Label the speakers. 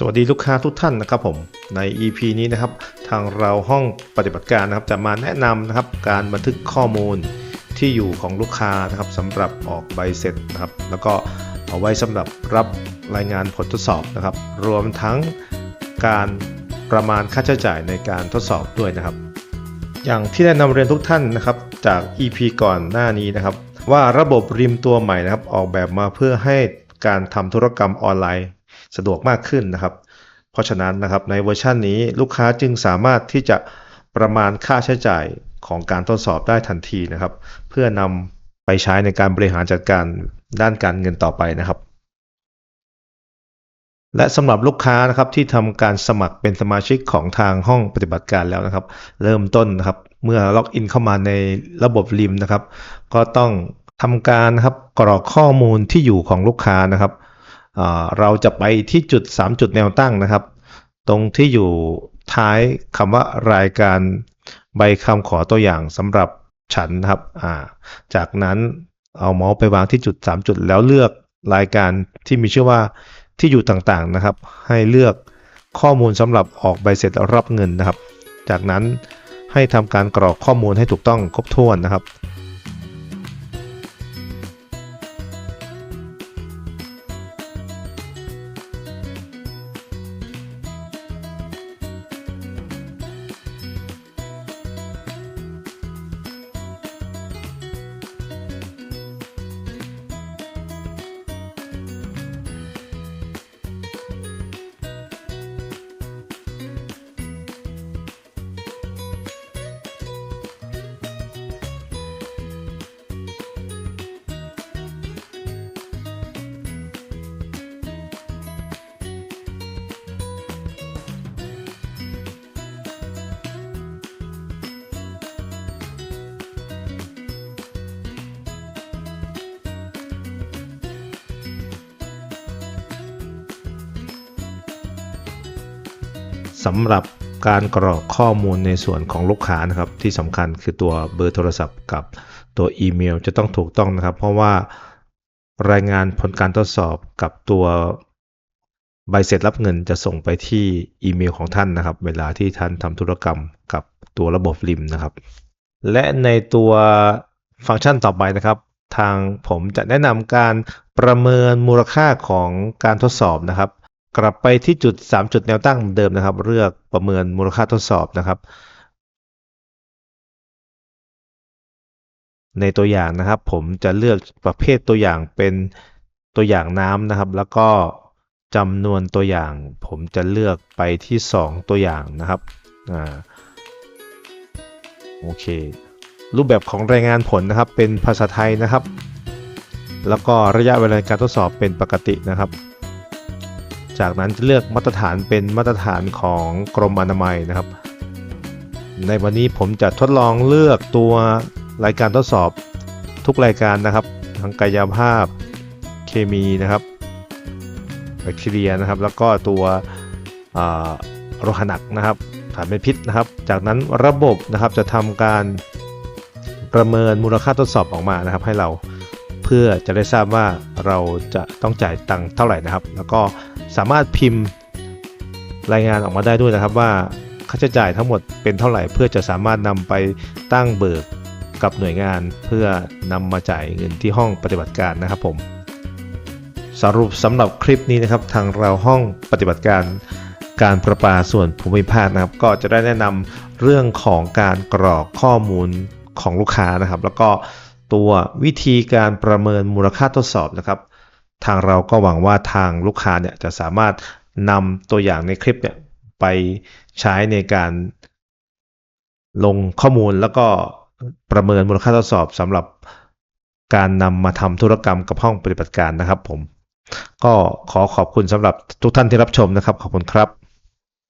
Speaker 1: สวัสดีลูกค้าทุกท่านนะครับผมใน EP นี้นะครับทางเราห้องปฏิบัติการนะครับจะมาแนะนำนะครับการบันทึกข้อมูลที่อยู่ของลูกค้านะครับสำหรับออกใบเสร็จนะครับ แล้วก็เอาไว้สำหรับรับรายงานผลทดสอบนะครับ รวมทั้งการประมาณค่าใช้จ่ายในการทดสอบด้วยนะครับ อย่างที่ได้นำเรียนทุกท่านนะครับจาก EP ก่อนหน้านี้นะครับ ว่าระบบริมตัวใหม่นะครับออกแบบมาเพื่อให้การทำธุรกรรมออนไลน์ สะดวกมากขึ้นนะครับ เพราะฉะนั้นนะครับในเวอร์ชันนี้ลูกค้าจึงสามารถที่จะประมาณค่าใช้จ่ายของการทดสอบได้ทันทีนะครับ เพื่อนำไปใช้ในการบริหารจัดการด้านการเงินต่อไปนะครับ และสำหรับลูกค้านะครับที่ทำการสมัครเป็นสมาชิกของทางห้องปฏิบัติการแล้วนะครับ เริ่มต้นนะครับเมื่อล็อกอินเข้ามาในระบบริมนะครับ ก็ต้องทำการนะครับกรอกข้อมูลที่อยู่ของลูกค้านะครับ เราจะไปที่จุด 3 จุดแนวตั้งนะครับ ตรงที่อยู่ท้ายคำว่ารายการใบคำขอตัวอย่างสำหรับฉันนะครับาจากนั้นเอาเมาส์ไปวางที่จุด 3 จุดแล้วเลือกรายการที่มีชื่อว่าที่อยู่ต่างๆนะครับ ให้เลือกข้อมูลสำหรับออกใบเสร็จรับเงินนะครับ จากนั้นให้ทำการกรอกข้อมูลให้ถูกต้องครบถ้วนนะครับ สำหรับการกรอกข้อมูลในส่วนของลูกค้านะครับที่สำคัญคือตัวเบอร์โทรศัพท์กับตัวอีเมลจะต้องถูกต้องนะครับ เพราะว่ารายงานผลการทดสอบกับตัวใบเสร็จรับเงินจะส่งไปที่อีเมลของท่านนะครับ เวลาที่ท่านทำธุรกรรมกับตัวระบบริมนะครับ และในตัวฟังก์ชันต่อไปนะครับ ทางผมจะแนะนำการประเมินมูลค่าของการทดสอบนะครับ กลับไปที่จุด 3 จุดแนวตั้งเดิมนะครับ เลือกประเมินมูลค่าทดสอบนะครับ ในตัวอย่างนะครับ ผมจะเลือกประเภทตัวอย่างเป็นตัวอย่างน้ำนะครับ แล้วก็จำนวนตัวอย่าง ผมจะเลือกไปที่ 2 ตัวอย่างนะครับอ่าโอเค รูปแบบของรายงานผลนะครับ เป็นภาษาไทยนะครับ แล้วก็ระยะเวลาการทดสอบเป็นปกตินะครับ จากนั้นจะเลือกมาตรฐานเป็นมาตรฐานของกรมอนามัยนะครับ ในวันนี้ผมจะทดลองเลือกตัวรายการทดสอบทุกรายการนะครับ ทั้งกายภาพเคมีนะครับแบคทีเรียนะครับ แล้วก็ตัวโลหะหนักนะครับฐานเป็นพิษนะครับ จากนั้นระบบนะครับจะทำการประเมินมูลค่าทดสอบออกมานะครับให้เรา เพื่อจะได้ทราบว่าเราจะต้องจ่ายตังค์เท่าไหร่นะครับ แล้วก็สามารถพิมพ์รายงานออกมาได้ด้วยนะครับว่าค่าใช้จ่ายทั้งหมดเป็นเท่าไหร่ เพื่อจะสามารถนำไปตั้งเบิกกับหน่วยงานเพื่อนำมาจ่ายเงินที่ห้องปฏิบัติการนะครับผม สรุปสำหรับคลิปนี้นะครับทางเราห้องปฏิบัติการการประปาส่วนภูมิภาคนะครับ ก็จะได้แนะนำเรื่องของการกรอกข้อมูลของลูกค้านะครับ แล้วก็ ตัววิธีการประเมินมูลค่าทดสอบนะครับ ทางเราก็หวังว่าทางลูกค้าเนี่ยจะสามารถนำตัวอย่างในคลิปเนี่ยไปใช้ในการลงข้อมูลแล้วก็ประเมินมูลค่าทดสอบสำหรับการนำมาทำธุรกรรมกับห้องปฏิบัติการนะครับผม ก็ขอขอบคุณสำหรับทุกท่านที่รับชมนะครับ ขอบคุณครับ